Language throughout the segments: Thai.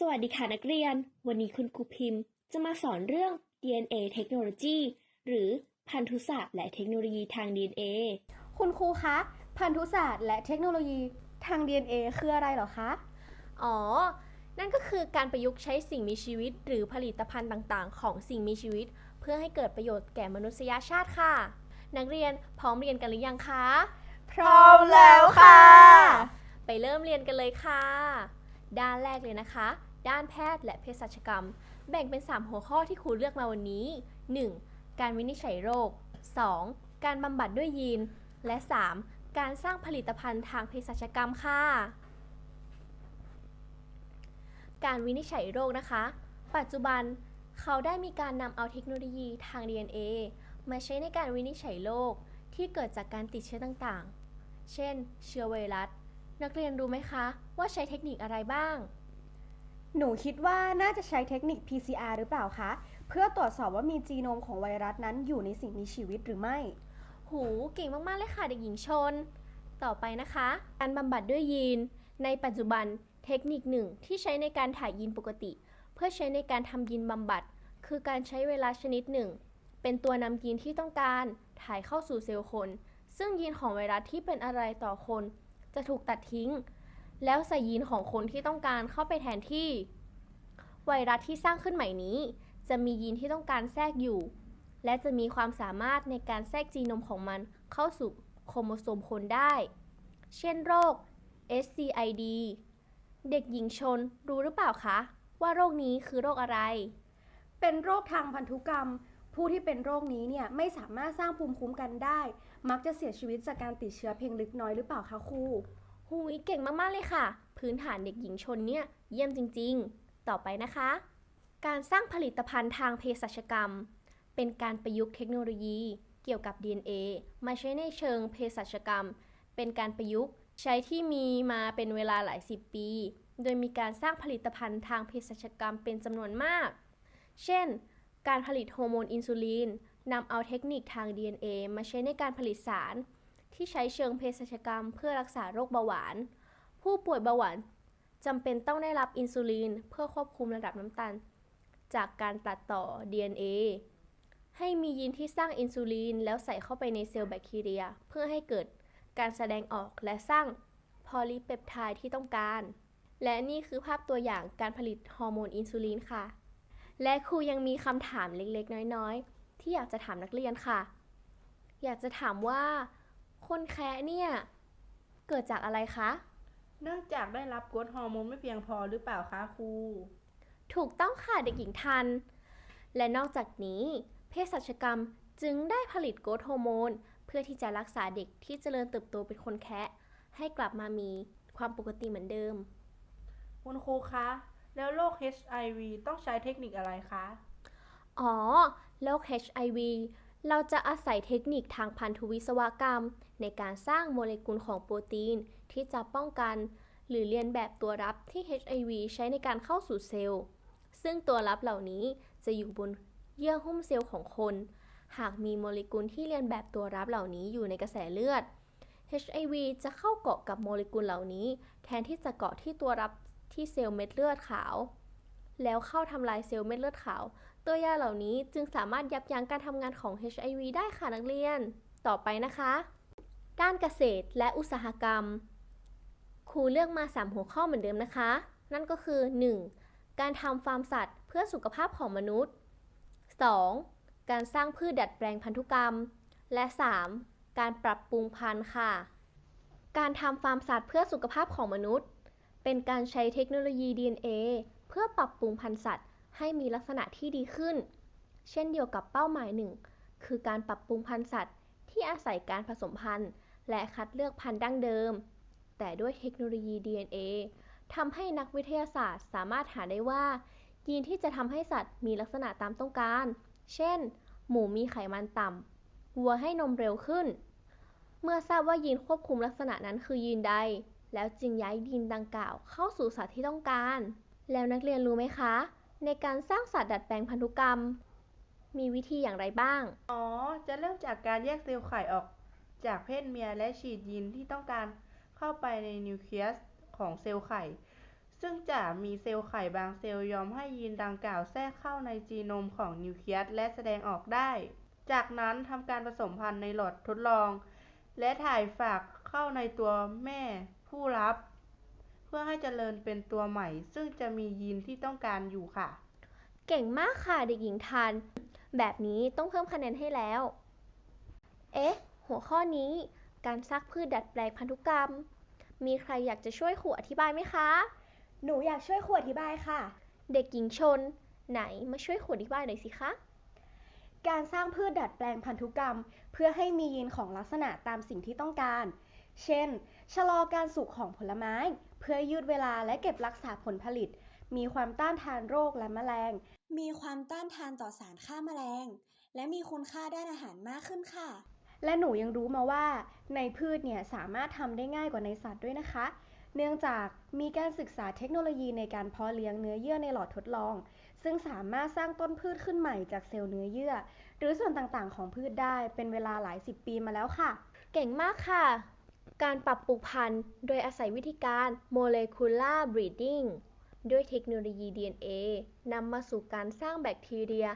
สวัสดีค่ะนักเรียน วันนี้คุณครูพิมพ์ จะมาสอนเรื่อง DNA Technology หรือพันธุศาสตร์และเทคโนโลยีทาง DNA คุณครูคะ พันธุศาสตร์และเทคโนโลยีทาง DNA คืออะไรเหรอคะ อ๋อ นั่นก็คือการประยุกต์ใช้สิ่งมีชีวิต หรือผลิตภัณฑ์ต่างๆ ของสิ่งมีชีวิต เพื่อให้เกิดประโยชน์แก่มนุษยชาติค่ะ นักเรียนพร้อมเรียนกันหรือยังคะ พร้อมแล้วค่ะ ไปเริ่มเรียนกันเลยค่ะ ด้านแรกเลยนะคะ ด้านแพทย์และเภสัชกรรม แบ่งเป็น 3 หัวข้อที่ครูเลือกมาวันนี้ 1. การวินิจฉัยโรค 2. การบำบัดด้วยยีน และ 3. การสร้างผลิตภัณฑ์ทางเภสัชกรรมค่ะ การวินิจฉัยโรคนะคะ ปัจจุบันเขาได้มีการนำเอาเทคโนโลยีทาง DNA มาใช้ในการวินิจฉัยโรคที่เกิดจากการติดเชื้อต่างๆ เช่น เชื้อไวรัส นักเรียนรู้ไหมคะ ว่าใช้เทคนิคอะไรบ้าง หนูคิดว่าน่าจะใช้เทคนิค PCR หรือเปล่าคะ เพื่อตรวจสอบว่ามีจีโนมของไวรัสนั้นอยู่ในสิ่งมีชีวิตหรือไม่ หูเก่งมาก ๆ เลยค่ะเด็กหญิงชน ต่อไปนะคะ การบำบัดด้วยยีน ในปัจจุบันเทคนิคหนึ่งที่ใช้ในการถ่ายยีนปกติ เพื่อใช้ในการทำยีนบำบัด คือการใช้เวลาชนิดหนึ่ง เป็นตัวนำยีนที่ต้องการถ่ายเข้าสู่เซลล์คน ซึ่งยีนของไวรัสที่เป็นอะไรต่อคน จะถูกตัดทิ้ง แล้วใส่ยีนของคนที่ต้องการเข้าไปแทนที่ ไวรัสที่สร้างขึ้นใหม่นี้ จะมียีนที่ต้องการแทรกอยู่ และจะมีความสามารถในการแทรกจีโนมของมันเข้าสู่โครโมโซมคนได้ เช่นโรค SCID เด็กหญิงชนรู้หรือเปล่าคะ ว่าโรคนี้คือโรคอะไร เป็นโรคทางพันธุกรรม ผู้ที่เป็นโรคนี้เนี่ยไม่สามารถสร้างภูมิคุ้มกันได้ มักจะเสียชีวิตจากการติดเชื้อเพียงเล็กน้อยหรือเปล่าคะครู หูยเก่งมากๆเลยค่ะ พื้นฐานเด็กหญิงชนเนี่ยเยี่ยมจริงๆ ต่อไปนะคะ การสร้างผลิตภัณฑ์ทางเภสัชกรรม เป็นการประยุกต์เทคโนโลยีเกี่ยวกับ DNA มาใช้ในเชิงเภสัชกรรม เป็นการประยุกต์ใช้ที่มีมาเป็นเวลาหลายสิบปี โดยมีการสร้างผลิตภัณฑ์ทางเภสัชกรรมเป็นจำนวนมาก เช่น การผลิตฮอร์โมนอินซูลินนำเอาเทคนิคทาง DNA มาใช้ในการผลิตสาร ที่ใช้เชิงเภสัชกรรมเพื่อรักษาโรคเบาหวาน ผู้ป่วยเบาหวานจำเป็นต้องได้รับอินซูลินเพื่อควบคุมระดับน้ำตาล จากการตัดต่อ DNA ให้มียีนที่สร้างอินซูลินแล้วใส่เข้าไปในเซลล์แบคทีเรีย เพื่อให้เกิดการแสดงออกและสร้างพอลิเปปไทด์ที่ต้องการ และนี่คือภาพตัวอย่างการผลิตฮอร์โมนอินซูลินค่ะ และครูยังมีคำถามเล็กๆ น้อยๆ ที่อยากจะถามนักเรียนค่ะ อยากจะถามว่า คนแคะเนี่ย เกิดจากอะไรคะ เนื่องจากได้รับกรดฮอร์โมนไม่เพียงพอหรือเปล่าคะครู ถูกต้องค่ะเด็กหญิงทัน และนอกจากนี้ เภสัชกรรมจึงได้ผลิตโกรทฮอร์โมน เพื่อที่จะรักษาเด็กที่เจริญเติบโตเป็นคนแคะให้กลับมามีความปกติเหมือนเดิม คุณครูคะ แล้วโรค HIV ต้องใช้เทคนิคอะไรคะ อ๋อ โรค HIV เราจะอาศัยเทคนิคทางพันธุวิศวกรรม ในการสร้างโมเลกุลของโปรตีนที่จะป้องกัน หรือเรียนแบบตัวรับที่ HIV ใช้ในการเข้าสู่เซลล์ ซึ่งตัวรับเหล่านี้จะอยู่บนเยื่อหุ้มเซลล์ของคน หากมีโมเลกุลที่เรียนแบบตัวรับเหล่านี้อยู่ในกระแสเลือด HIV จะเข้าเกาะกับโมเลกุลเหล่านี้ แทนที่จะเกาะที่ตัวรับที่เซลล์เม็ดเลือดขาว แล้วเข้าทำลายเซลล์เม็ดเลือดขาว ตัวยาเหล่านี้จึงสามารถยับยั้งการทำงานของ HIV ได้ค่ะนักเรียน ต่อไปนะคะ ด้านเกษตรและอุตสาหกรรม ครูเลือกมา 3 หัวข้อเหมือนเดิมนะคะ นั่นก็คือ 1. การทำฟาร์มสัตว์ เพื่อสุขภาพของมนุษย์ 2. การสร้างพืชดัดแปลงพันธุกรรม และ 3. การปรับปรุงพันธุ์ค่ะ การทำฟาร์มสัตว์เพื่อสุขภาพของมนุษย์ เป็นการใช้เทคโนโลยี DNA เพื่อปรับปรุงพันธุ์สัตว์ ให้มีลักษณะที่ดีขึ้น เช่นเดียวกับเป้าหมายหนึ่งคือการปรับปรุงพันธุ์สัตว์ ที่อาศัยการผสมพันธุ์และคัดเลือกพันธุ์ดั้งเดิม แต่ด้วยเทคโนโลยี DNA ทำให้นักวิทยาศาสตร์สามารถหาได้ว่า ยีนที่จะทำให้สัตว์มีลักษณะตามต้องการ เช่น หมูมีไขมันต่ำ วัวให้นมเร็วขึ้น เมื่อทราบว่ายีนควบคุมลักษณะนั้นคือยีนใด แล้วจึงย้ายยีนดังกล่าวเข้าสู่สัตว์ที่ต้องการ แล้วนักเรียนรู้ไหมคะ ในการสร้างสัตว์ดัดแปลงพันธุกรรม มีวิธีอย่างไรบ้าง อ๋อ จะเริ่มจากการแยกเซลล์ไข่ออก จากเพศเมียและฉีดยีนที่ต้องการเข้าไปในนิวเคลียสของเซลล์ไข่ ซึ่งจะมีเซลล์ไข่บางเซลล์ยอมให้ยีนดังกล่าวแทรกเข้าในจีโนมของนิวเคลียสและแสดงออกได้ จากนั้นทำการผสมพันธุ์ในหลอดทดลอง และถ่ายฝากเข้าในตัวแม่ผู้รับ เพื่อให้เจริญเป็นตัวใหม่ ซึ่งจะมียีนที่ต้องการอยู่ค่ะ เก่งมากค่ะเด็กหญิงทัน แบบนี้ต้องเพิ่มคะแนนให้แล้ว เอ๊ะ หัวข้อนี้ การซักพืชดัดแปลงพันธุกรรม มีใครอยากจะช่วยครูอธิบายไหมคะ หนูอยากช่วยครูอธิบายค่ะ เด็กหญิงชน ไหนมาช่วยครูอธิบายหน่อยสิคะการสร้างพืชดัดแปลงพันธุกรรม เพื่อให้มียีนของลักษณะตามสิ่งที่ต้องการ เช่น ชะลอการสุกของผลไม้ เพื่อยืดเวลาและเก็บรักษาผลผลิต มีความต้านทานโรคและแมลง มีความต้านทานต่อสารฆ่าแมลง และมีคุณค่าด้านอาหารมากขึ้นค่ะ และหนูยังรู้มาว่า ในพืชเนี่ยสามารถทำได้ง่ายกว่าในสัตว์ด้วยนะคะ เนื่องจากมีการศึกษาเทคโนโลยีในการเพาะเลี้ยงเนื้อเยื่อในหลอดทดลอง ซึ่งสามารถสร้างต้นพืชขึ้นใหม่จากเซลล์เนื้อเยื่อ หรือส่วนต่างๆ ของพืชได้เป็นเวลาหลายสิบปีมาแล้วค่ะ เก่งมากค่ะ การปรับปลูกพันธุ์โดยอาศัยวิธีการ molecular breeding ด้วยเทคโนโลยี DNA นำมาสู่การสร้างแบคทีเรีย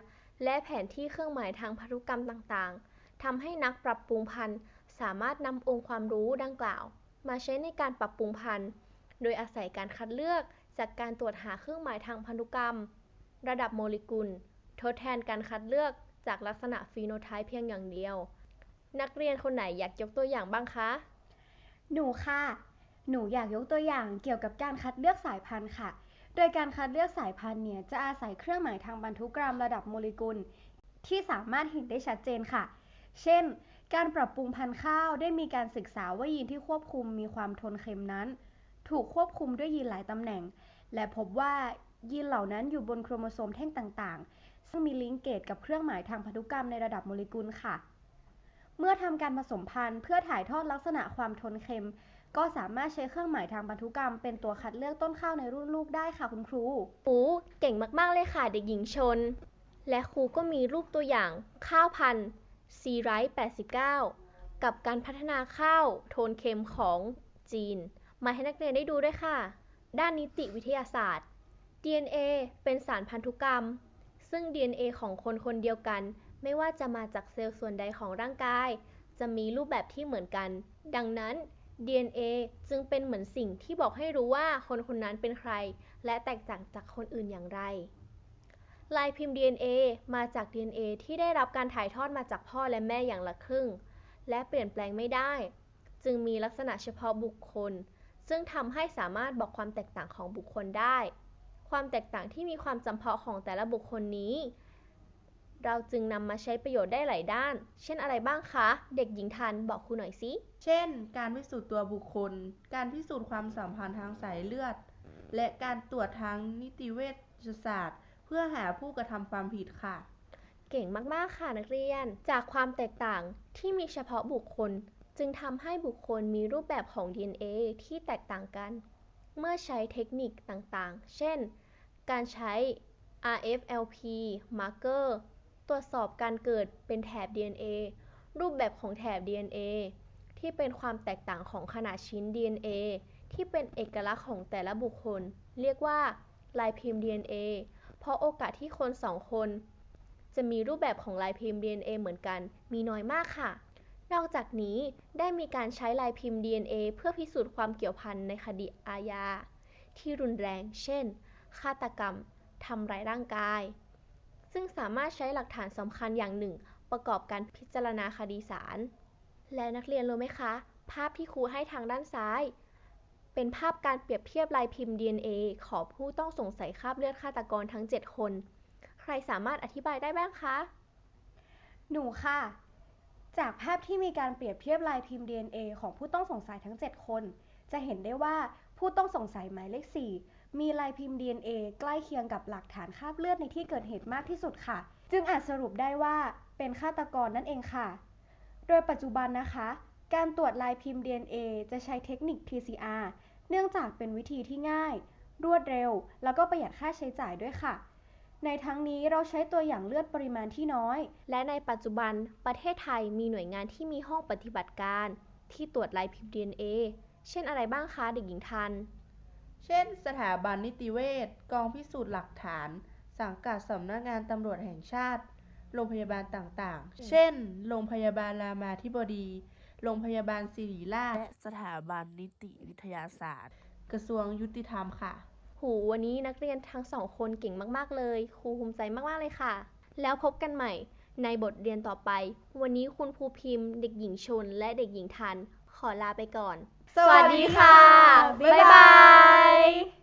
และแผนที่เครื่องหมายทางพันธุกรรมต่างๆ ทำให้นักปรับปรุงพันธุ์สามารถนำองค์ความรู้ดังกล่าว มาใช้ในการปรับปรุงพันธุ์ โดยอาศัยการคัดเลือกจากการตรวจหาเครื่องหมายทางพันธุกรรม ระดับโมเลกุล ทดแทนการคัดเลือกจากลักษณะฟีโนไทป์เพียงอย่างเดียว นักเรียนคนไหนอยากยกตัวอย่างบ้างคะ หนูค่ะ หนูอยากยกตัวอย่างเกี่ยวกับการคัดเลือกสายพันธุ์ค่ะ โดยการคัดเลือกสายพันธุ์เนี่ยจะอาศัยเครื่องหมายทางพันธุกรรมระดับโมเลกุล ที่สามารถเห็นได้ชัดเจนค่ะ เช่น การปรับปรุงพันธุ์ข้าวได้มีการศึกษาว่ายีนที่ควบคุมมีความทนเค็มนั้น ถูกควบคุมด้วยยีนหลายตำแหน่ง และพบว่ายีนเหล่านั้นอยู่บนโครโมโซมแท่งต่างๆ ซึ่งมีลิงก์เกตกับเครื่องหมายทางพันธุกรรมในระดับโมเลกุลค่ะ เมื่อทำการผสมพันธุ์เพื่อถ่ายทอดลักษณะความทนเค็ม ก็สามารถใช้เครื่องหมายทางพันธุกรรม เป็นตัวคัดเลือกต้นข้าวในรุ่นลูกได้ค่ะคุณครูครูเก่งมากๆเลยค่ะเด็กหญิงชน และครูก็มีรูปตัวอย่างข้าวพันธุ์ซีไรท์89 กับการพัฒนาข้าวโทนเค็มของจีน มาให้นักเรียนได้ดูด้วยค่ะ ด้านนิติวิทยาศาสตร์ DNA เป็นสารพันธุกรรม ซึ่ง DNA ของคนคนเดียวกัน ไม่ว่าจะมาจากเซลล์ส่วนใดของร่างกาย จะมีรูปแบบที่เหมือนกัน ดังนั้น DNA จึงเป็นเหมือนสิ่งที่บอกให้รู้ว่าคนคนนั้นเป็นใคร และแตกต่างจากคนอื่นอย่างไร ลายพิมพ์ DNA มาจาก DNA ที่ได้รับการถ่ายทอดมาจากพ่อและแม่อย่างละครึ่ง และเปลี่ยนแปลงไม่ได้ จึงมีลักษณะเฉพาะบุคคล ซึ่งทำให้สามารถบอกความแตกต่างของบุคคลได้ ความแตกต่างที่มีความจำเพาะของแต่ละบุคคลนี้ เราจึงนำมาใช้ประโยชน์ได้หลายด้าน เช่นอะไรบ้างคะ เด็กหญิงทันบอกครูหน่อยสิ เช่น การพิสูจน์ตัวบุคคล การพิสูจน์ความสัมพันธ์ทางสายเลือด และการตรวจทางนิติเวชศาสตร์ เพื่อหาผู้กระทำความผิดค่ะ เก่งมากๆค่ะนักเรียน จากความแตกต่างที่มีเฉพาะบุคคล จึงทำให้บุคคลมีรูปแบบของ DNA ที่แตกต่างกัน เมื่อใช้เทคนิคต่างๆ เช่น การใช้ RFLP marker ตรวจสอบการเกิดเป็นแถบ DNA รูปแบบของแถบ DNA ที่เป็นความแตกต่างของขนาดชิ้น DNA ที่เป็นเอกลักษณ์ของแต่ละบุคคล เรียกว่าลายพิมพ์ DNA เพราะโอกาสที่คนสองคน จะมีรูปแบบของลายพิมพ์ DNA เหมือนกัน มีน้อยมากค่ะ นอกจากนี้ได้มีการใช้ลายพิมพ์ DNA เพื่อพิสูจน์ความเกี่ยวพันในคดีอาญาที่รุนแรง เช่น ฆาตกรรม ทำร้ายร่างกาย ซึ่งสามารถใช้หลักฐานสำคัญอย่างหนึ่ง ประกอบการพิจารณาคดีศาล และนักเรียนรู้ไหมคะ ภาพที่ครูให้ทางด้านซ้าย เป็นภาพการเปรียบเทียบลายพิมพ์ DNA ของผู้ต้องสงสัยคราบเลือดฆาตกรทั้ง 7 คน ใครสามารถอธิบายได้บ้างคะ หนูค่ะ จากภาพที่มีการเปรียบเทียบลายพิมพ์ DNA ของผู้ต้องสงสัยทั้ง 7 คน จะเห็นได้ว่าผู้ต้องสงสัยหมายเลข 4 มีลายพิมพ์ DNA ใกล้เคียงกับหลักฐานคราบเลือดในที่เกิดเหตุมากที่สุดค่ะ จึงอาจสรุปได้ว่าเป็นฆาตกรนั่นเองค่ะ โดยปัจจุบันนะคะ การตรวจลายพิมพ์ DNA จะใช้เทคนิค PCR เนื่องจากเป็นวิธีที่ง่าย รวดเร็ว แล้วก็ประหยัดค่าใช้จ่ายด้วยค่ะในทั้งนี้เราใช้ตัวอย่างเลือดปริมาณที่น้อย และในปัจจุบันประเทศไทยมีหน่วยงานที่มีห้องปฏิบัติการ ที่ตรวจลายพิมพ์ DNA เช่นอะไรบ้างคะเด็กหญิงทัน เช่น สถาบันนิติเวช กองพิสูจน์หลักฐาน สังกัดสำนักงานตำรวจแห่งชาติ โรงพยาบาลต่างๆ เช่น โรงพยาบาลรามาธิบดี โรงพยาบาลศิริราช และสถาบันนิติวิทยาศาสตร์ กระทรวงยุติธรรมค่ะ หูวันนี้นักเรียนทั้งสองคนเก่งมากๆเลย ครูภูมิใจมากๆเลยค่ะ แล้วพบกันใหม่ ในบทเรียนต่อไป วันนี้คุณครูพิมพ์ เด็กหญิงชน และเด็กหญิงทัน ขอลาไปก่อน สวัสดีค่ะ บ๊ายบาย